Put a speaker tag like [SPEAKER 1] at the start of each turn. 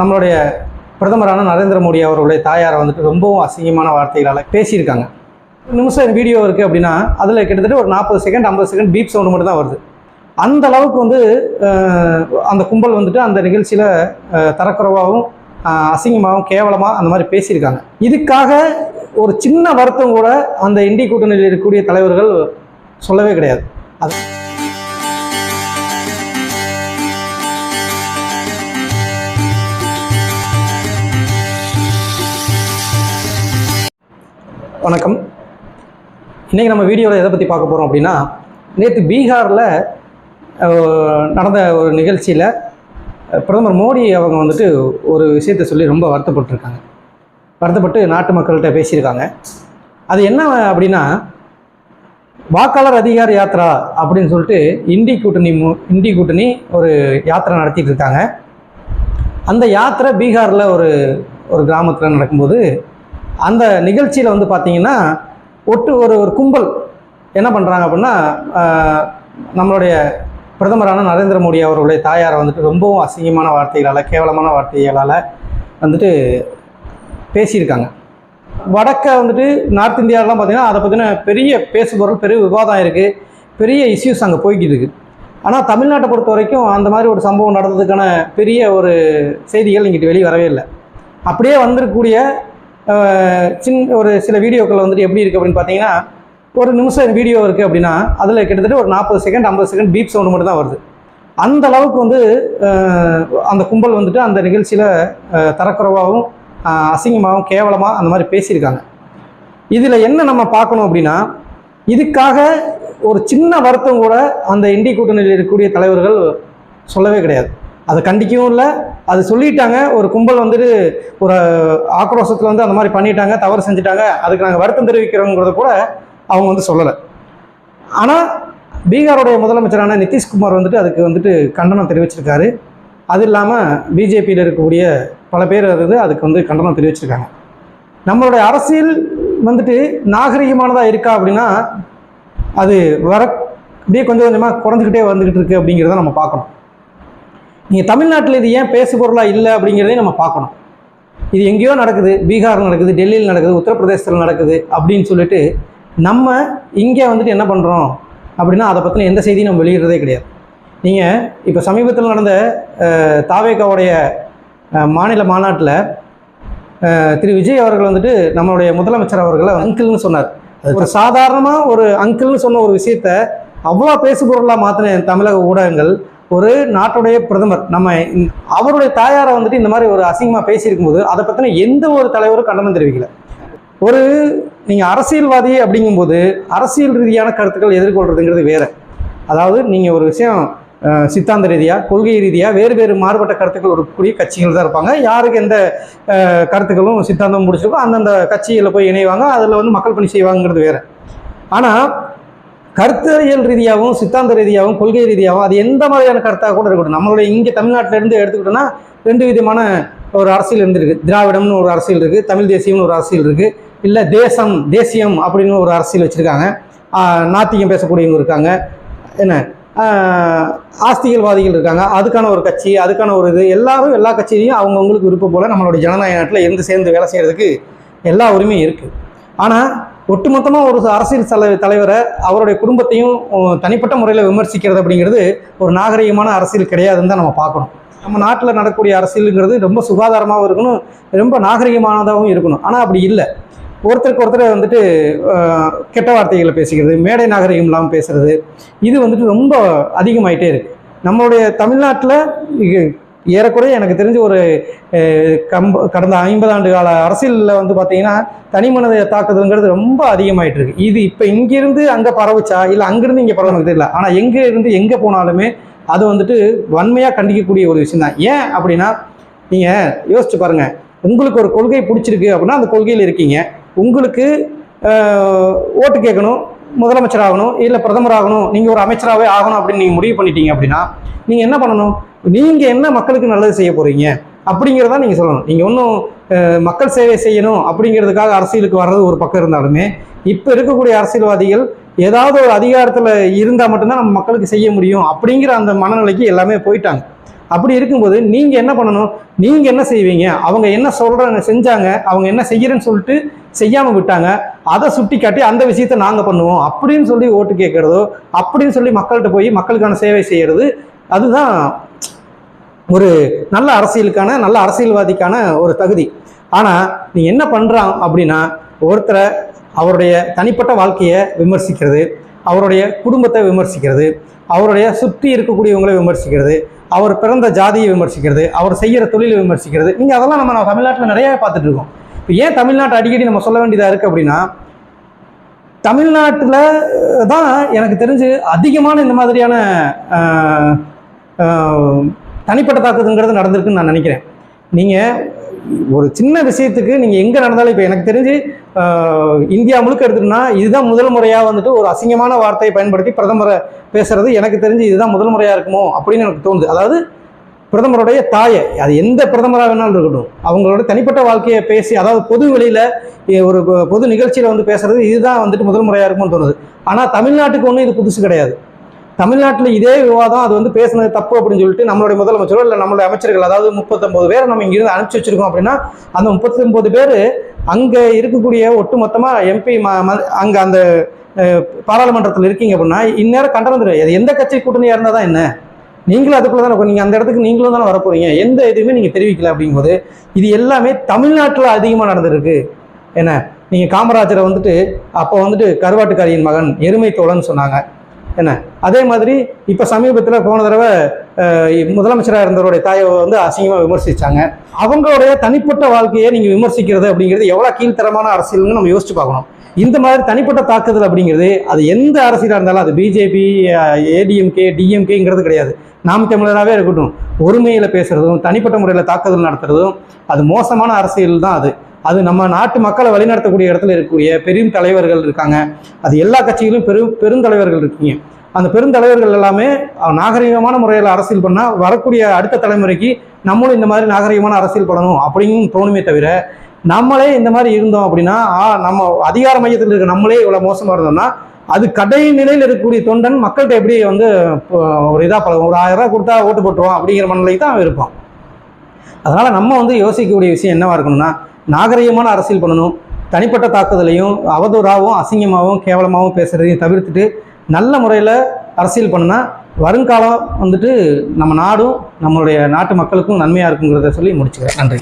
[SPEAKER 1] நம்மளுடைய பிரதமரான நரேந்திர மோடி அவர்களுடைய தாயாரை வந்துட்டு ரொம்பவும் அசிங்கமான வார்த்தைகளால் பேசியிருக்காங்க. நிமிஷம் வீடியோ இருக்குது அப்படின்னா அதில் கிட்டத்தட்ட ஒரு நாற்பது செகண்ட் ஐம்பது செகண்ட் பீப் சவுண்டு மட்டும் தான் வருது. அந்த அளவுக்கு வந்து அந்த கும்பல் வந்துட்டு அந்த நிகழ்ச்சியில் தரக்குறைவாகவும் அசிங்கமாகவும் கேவலமாக அந்த மாதிரி பேசியிருக்காங்க. இதுக்காக ஒரு சின்ன வருத்தம் கூட அந்த இண்டி கூட்டணியில் இருக்கக்கூடிய தலைவர்கள் சொல்லவே கிடையாது. அது வணக்கம். இன்றைக்கி நம்ம வீடியோவில் எதை பற்றி பார்க்க போகிறோம் அப்படின்னா நேற்று பீகாரில் நடந்த ஒரு நிகழ்ச்சியில் பிரதமர் மோடி அவங்க வந்துட்டு ஒரு விஷயத்தை சொல்லி ரொம்ப வருத்தப்பட்டிருக்காங்க. வருத்தப்பட்டு நாட்டு மக்கள்கிட்ட பேசியிருக்காங்க. அது என்ன அப்படின்னா வாக்காளர் அதிகார யாத்திரா அப்படின்னு சொல்லிட்டு இண்டி கூட்டணி மு- இண்டி கூட்டணி ஒரு யாத்திரை நடத்திட்டு இருக்காங்க. அந்த யாத்திரை பீகாரில் ஒரு ஒரு கிராமத்தில் நடக்கும்போது அந்த நிகழ்ச்சியில் வந்து பார்த்தீங்கன்னா ஒட்டு ஒரு ஒரு கும்பல் என்ன பண்ணுறாங்க அப்படின்னா நம்மளுடைய பிரதமரான நரேந்திர மோடி அவர்களுடைய தாயாரை வந்துட்டு ரொம்பவும் அசிங்கமான வார்த்தைகளால் கேவலமான வார்த்தைகளால் வந்துட்டு பேசியிருக்காங்க. வடக்க வந்துட்டு நார்த் இந்தியாவிலாம் பார்த்தீங்கன்னா அதை பற்றின பெரிய பேசுபொருள் பெரிய விவாதம் இருக்குது பெரிய இஷ்யூஸ் அங்கே போய்கிட்டு இருக்குது ஆனால் தமிழ்நாட்டை பொறுத்த வரைக்கும் அந்த மாதிரி ஒரு சம்பவம் நடந்ததுக்கான பெரிய ஒரு செய்திகள் இங்கிட்டு வெளியே வரவே இல்லை. அப்படியே வந்திருக்கக்கூடிய சின் ஒரு சில வீடியோக்கள் வந்துட்டு எப்படி இருக்குது அப்படின்னு பார்த்தீங்கன்னா ஒரு நிமிஷம் வீடியோ இருக்குது அப்படின்னா அதில் கிட்டத்தட்ட ஒரு நாற்பது செகண்ட் ஐம்பது செகண்ட் பீப் சவுண்டு மட்டும் தான் வருது. அந்த அளவுக்கு வந்து அந்த கும்பல் வந்துட்டு அந்த நிகழ்ச்சியில் தரக்குறைவாகவும் அசிங்கமாகவும் கேவலமாக அந்த மாதிரி பேசியிருக்காங்க. இதில் என்ன நம்ம பார்க்கணும் அப்படின்னா இதுக்காக ஒரு சின்ன வருத்தம் கூட அந்த இண்டி கூட்டணியில் இருக்கக்கூடிய தலைவர்கள் சொல்லவே கிடையாது. அதை கண்டிக்கவும் இல்லை. அது சொல்லிட்டாங்க. ஒரு கும்பல் வந்துட்டு ஒரு ஆக்ரோஷத்தில் வந்து அந்த மாதிரி பண்ணிட்டாங்க தவறு செஞ்சுட்டாங்க. அதுக்கு நாங்கள் வருத்தம் தெரிவிக்கிறோங்கிறத கூட அவங்க வந்து சொல்லலை. ஆனால் பீகாருடைய முதலமைச்சரான நிதிஷ்குமார் வந்துட்டு அதுக்கு வந்துட்டு கண்டனம் தெரிவிச்சிருக்காரு. அது இல்லாமல் பிஜேபியில் இருக்கக்கூடிய பல பேர் அது அதுக்கு வந்து கண்டனம் தெரிவிச்சிருக்காங்க. நம்மளுடைய அரசியல் வந்துட்டு நாகரிகமானதாக இருக்கா அப்படின்னா அது வர அப்படியே கொஞ்சம் கொஞ்சமாக குறைஞ்சிக்கிட்டே வந்துக்கிட்டு இருக்குது அப்படிங்கிறத நம்ம பார்க்கணும். நீங்கள் தமிழ்நாட்டில் இது ஏன் பேசு பொருளாக இல்லை அப்படிங்கிறதையும் நம்ம பார்க்கணும். இது எங்கேயோ நடக்குது. பீகாரில் நடக்குது டெல்லியில் நடக்குது உத்தரப்பிரதேசத்தில் நடக்குது அப்படின்னு சொல்லிட்டு நம்ம இங்கே வந்துட்டு என்ன பண்ணுறோம் அப்படின்னா அதை பற்றின எந்த செய்தியும் நம்ம வெளியிடுறதே கிடையாது. நீங்கள் இப்போ சமீபத்தில் நடந்த தாவேகாவுடைய மாநில மாநாட்டில் திரு விஜய் அவர்கள் வந்துட்டு நம்மளுடைய முதலமைச்சர் அவர்களை அங்கிள்னு சொன்னார். ஒரு சாதாரணமாக ஒரு அங்கிள்னு சொன்ன ஒரு விஷயத்த அவ்வளோ பேசுபொருளாக மாற்றின தமிழக ஊடகங்கள் ஒரு நாட்டுடைய பிரதமர் நம்ம அவருடைய தாயாரை வந்துட்டு இந்த மாதிரி ஒரு அசிங்கமாக பேசியிருக்கும்போது அதை பற்றின எந்த ஒரு தலைவரும் கண்டனம் தெரிவிக்கல. ஒரு நீங்கள் அரசியல்வாதி அப்படிங்கும்போது அரசியல் ரீதியான கருத்துக்கள் எதிர்கொள்றதுங்கிறது வேற. அதாவது நீங்கள் ஒரு விஷயம் சித்தாந்த ரீதியாக கொள்கை ரீதியாக வேறு வேறு மாறுபட்ட கருத்துக்கள் இருக்கக்கூடிய கட்சிகள் தான் இருப்பாங்க. யாருக்கு எந்த கருத்துக்களும் சித்தாந்தம் பிடிச்சிருக்கோ அந்தந்த கட்சியில் போய் இணைவாங்க அதில் வந்து மக்கள் பணி செய்வாங்கிறது வேறு. ஆனால் கருத்தியல் ரீதியாகவும் சித்தாந்த ரீதியாகவும் கொள்கை ரீதியாகவும் அது எந்த மாதிரியான கருத்தாக கூட இருக்கட்டும். நம்மளுடைய இங்கே தமிழ்நாட்டிலேருந்து இருந்து எடுத்துக்கிட்டோம்னா ரெண்டு விதமான ஒரு அரசியல் இருந்திருக்கு திராவிடம்னு ஒரு அரசியல் இருக்குது தமிழ் தேசியம்னு ஒரு அரசியல் இருக்குது இல்லை தேசம் தேசியம் அப்படின்னு ஒரு அரசியல் வச்சுருக்காங்க. நாத்திகம் பேசக்கூடியவங்க இருக்காங்க. என்ன? ஆஸ்திகள்வாதிகள் இருக்காங்க. அதுக்கான ஒரு கட்சி அதுக்கான ஒரு இது எல்லாரும் எல்லா கட்சியிலையும் அவங்கவுங்களுக்கு விருப்பம் போல் நம்மளுடைய ஜனநாயக நாட்டில் இருந்து சேர்ந்து வேலை செய்கிறதுக்கு எல்லா உரிமையும் இருக்குது ஆனால் ஒட்டுமொத்தமாக ஒரு அரசியல் தலை தலைவரை அவருடைய குடும்பத்தையும் தனிப்பட்ட முறையில் விமர்சிக்கிறது அப்படிங்கிறது ஒரு நாகரிகமான அரசியல் கிடையாதுன்னு தான் நம்ம பார்க்கணும். நம்ம நாட்டில் நடக்கக்கூடிய அரசியலுங்கிறது ரொம்ப சுகாதாரமாகவும் இருக்கணும் ரொம்ப நாகரிகமானதாகவும் இருக்கணும். ஆனால் அப்படி இல்லை. ஒருத்தருக்கு ஒருத்தர் வந்துட்டு கெட்ட வார்த்தைகளை பேசிக்கிறது மேடை நாகரிகம் இல்லாமல் பேசுகிறது இது வந்துட்டு ரொம்ப அதிகமாயிட்டே இருக்குது நம்மளுடைய தமிழ்நாட்டில் ஏறக்குறைய எனக்கு தெரிஞ்சு ஒரு கம்ப கடந்த ஐம்பது ஆண்டு கால அரசியலில் வந்து பார்த்தீங்கன்னா தனி மனதை தாக்குதலுங்கிறது ரொம்ப அதிகமாயிட்டு இருக்கு இது இப்போ இங்கிருந்து அங்கே பரவுச்சா? இல்லை அங்கிருந்து இங்கே பரவணும் தெரியல. ஆனால் எங்கே இருந்து எங்கே போனாலுமே அது வந்துட்டு வன்மையாக கண்டிக்கக்கூடிய ஒரு விஷயம் தான். ஏன் அப்படின்னா நீங்கள் யோசிச்சு பாருங்கள் உங்களுக்கு ஒரு கொள்கை பிடிச்சிருக்கு அப்படின்னா அந்த கொள்கையில் இருக்கீங்க. உங்களுக்கு ஓட்டு கேட்கணும் முதலமைச்சர் ஆகணும் இல்லை பிரதமர் ஆகணும் நீங்கள் ஒரு அமைச்சராகவே ஆகணும் அப்படின்னு நீங்கள் முடிவு பண்ணிட்டீங்க அப்படின்னா நீங்கள் என்ன பண்ணணும்? நீங்கள் என்ன மக்களுக்கு நல்லது செய்ய போகிறீங்க அப்படிங்கிறத நீங்கள் சொல்லணும். நீங்கள் ஒன்றும் மக்கள் சேவை செய்யணும் அப்படிங்கிறதுக்காக அரசியலுக்கு வர்றது ஒரு பக்கம் இருந்தாலுமே இப்போ இருக்கக்கூடிய அரசியல்வாதிகள் ஏதாவது ஒரு அதிகாரத்தில் இருந்தால் மட்டும்தான் நம்ம மக்களுக்கு செய்ய முடியும் அப்படிங்கிற அந்த மனநிலைக்கு எல்லாமே போயிட்டாங்க. அப்படி இருக்கும்போது நீங்கள் என்ன பண்ணணும்? நீங்கள் என்ன செய்வீங்க? அவங்க என்ன சொல்கிறாங்க செஞ்சாங்க? அவங்க என்ன செய்கிறேன்னு சொல்லிட்டு செய்யாமல் விட்டாங்க. அதை சுட்டி காட்டி அந்த விஷயத்தை நாங்கள் பண்ணுவோம். அப்படின்னு சொல்லி ஓட்டு கேட்குறதோ அப்படின்னு சொல்லி மக்கள்கிட்ட போய் மக்களுக்கான சேவை செய்கிறது அதுதான் ஒரு நல்ல அரசியலுக்கான நல்ல அரசியல்வாதிக்கான ஒரு தகுதி. ஆனால் நீ என்ன பண்ணுறான் அப்படின்னா ஒருத்தரை அவருடைய தனிப்பட்ட வாழ்க்கையை விமர்சிக்கிறது அவருடைய குடும்பத்தை விமர்சிக்கிறது அவருடைய சுற்றி இருக்கக்கூடியவங்களை விமர்சிக்கிறது அவர் பிறந்த ஜாதியை விமர்சிக்கிறது அவர் செய்கிற தொழிலை விமர்சிக்கிறது. நீங்கள் அதெல்லாம் நம்ம நம்ம தமிழ்நாட்டில் நிறையா பார்த்துட்டு இருக்கோம். இப்போ ஏன் தமிழ்நாட்டை அடிக்கடி நம்ம சொல்ல வேண்டியதாக இருக்குது அப்படின்னா தமிழ்நாட்டில் தான் எனக்கு தெரிஞ்சு அதிகமான இந்த மாதிரியான தனிப்பட்ட தாக்குதல்ங்கிறது நடந்திருக்குன்னு நான் நினைக்கிறேன். நீங்கள் ஒரு சின்ன விஷயத்துக்கு நீங்கள் எங்கே நடந்தாலும் இப்போ எனக்கு தெரிஞ்சு இந்தியா முழுக்க எடுத்துட்டோம்னா இதுதான் முதல் முறையாக வந்துட்டு ஒரு அசிங்கமான வார்த்தையை பயன்படுத்தி பிரதமரை பேசுறது எனக்கு தெரிஞ்சு இதுதான் முதல் முறையாக இருக்குமோ அப்படின்னு எனக்கு தோணுது. அதாவது பிரதமருடைய தாயை அது எந்த பிரதமராக வேணாலும் இருக்கட்டும் அவங்களோட தனிப்பட்ட வாழ்க்கையை பேசி அதாவது பொது வெளியில் ஒரு பொது நிகழ்ச்சியில் வந்து பேசுறது இதுதான் வந்துட்டு முதல் முறையாக இருக்கும்னு தோணுது. ஆனால் தமிழ்நாட்டுக்கு ஒன்றும் இது புதுசு கிடையாது. தமிழ்நாட்டில் இதே விவாதம் அது வந்து பேசுனது தப்பு அப்படின்னு சொல்லிட்டு நம்மளுடைய முதலமைச்சரோ இல்லை நம்மளுடைய அமைச்சர்கள் அதாவது முப்பத்தொம்போது பேர் நம்ம இங்கிருந்து அனுப்பிச்சி வச்சிருக்கோம் அப்படின்னா அந்த முப்பத்தொம்பது பேர் அங்கே இருக்கக்கூடிய ஒட்டு மொத்தமாக எம்பி அங்கே அந்த பாராளுமன்றத்தில் இருக்கீங்க அப்படின்னா இந்நேரம் கண்டனம் அது எந்த கட்சி கூட்டணியாக இருந்தால் தான் என்ன? நீங்களும் அதுக்குள்ள தானே நீங்கள் அந்த இடத்துக்கு நீங்களும் தானே வரப்போறீங்க. எந்த இதுவுமே நீங்கள் தெரிவிக்கல அப்படிங்கும்போது இது எல்லாமே தமிழ்நாட்டில் அதிகமாக நடந்திருக்கு. என்ன? நீங்கள் காமராஜரை வந்துட்டு அப்போ வந்துட்டு கருவாட்டுக்காரியின் மகன் எருமை தோழன்னு சொன்னாங்க. என்ன? அதே மாதிரி இப்போ சமீபத்தில் போன தடவை முதலமைச்சராக இருந்தவருடைய தாயை வந்து அசிங்கமாக விமர்சித்தாங்க அவங்களுடைய தனிப்பட்ட வாழ்க்கையை நீங்கள் விமர்சிக்கிறது அப்படிங்கிறது எவ்வளோ கீழ்த்தரமான அரசியல்னு நம்ம யோசிச்சு பார்க்கணும். இந்த மாதிரி தனிப்பட்ட தாக்குதல் அப்படிங்கிறது அது எந்த அரசியலாக இருந்தாலும் அது பிஜேபி ஏடிஎம்கே டிஎம்கேங்கிறது கிடையாது. நாம் தமிழராகவே இருக்கட்டும் ஒருமையில் பேசுகிறதும் தனிப்பட்ட முறையில் தாக்குதல் நடத்துறதும் அது மோசமான அரசியல் தான் அது. அது நம்ம நாட்டு மக்களை வழிநடத்தக்கூடிய இடத்துல இருக்கக்கூடிய பெரும் தலைவர்கள் இருக்காங்க. அது எல்லா கட்சிகளிலும் பெரும் பெருந்தலைவர்கள் இருக்கீங்க. அந்த பெருந்தலைவர்கள் எல்லாமே நாகரிகமான முறையில் அரசியல் பண்ணால் வரக்கூடிய அடுத்த தலைமுறைக்கு நம்மளும் இந்த மாதிரி நாகரிகமான அரசியல் பண்ணணும் அப்படின்னு தோணுமே தவிர நம்மளே இந்த மாதிரி இருந்தோம் அப்படின்னா நம்ம அதிகார மையத்தில் இருக்க நம்மளே இவ்வளோ மோசமாக இருந்தோம்னா அது கடைநிலையில் இருக்கக்கூடிய தொண்டன் மக்கள்கிட்ட எப்படி வந்து இப்போ, ஒரு இதாக பழகும் ஒரு ஆயிரம் ரூபா கொடுத்தா ஓட்டு போட்டுருவோம் அப்படிங்கிற மனநிலை தான் இருப்போம் அதனால் நம்ம வந்து யோசிக்கக்கூடிய விஷயம் என்னவாக இருக்கணும்னா நாகரிகமான அரசியல் பண்ணணும். தனிப்பட்ட தாக்குதலையும் அவதூறாகவும் அசிங்கமாகவும் கேவலமாகவும் பேசுகிறதையும் தவிர்த்துட்டு நல்ல முறையில் அரசியல் பண்ணுனா வருங்காலம் வந்துட்டு நம்ம நாடும் நம்மளுடைய நாட்டு மக்களுக்கும் நன்மையாக இருக்குங்கிறத சொல்லி முடிச்சுக்கிறேன். நன்றி.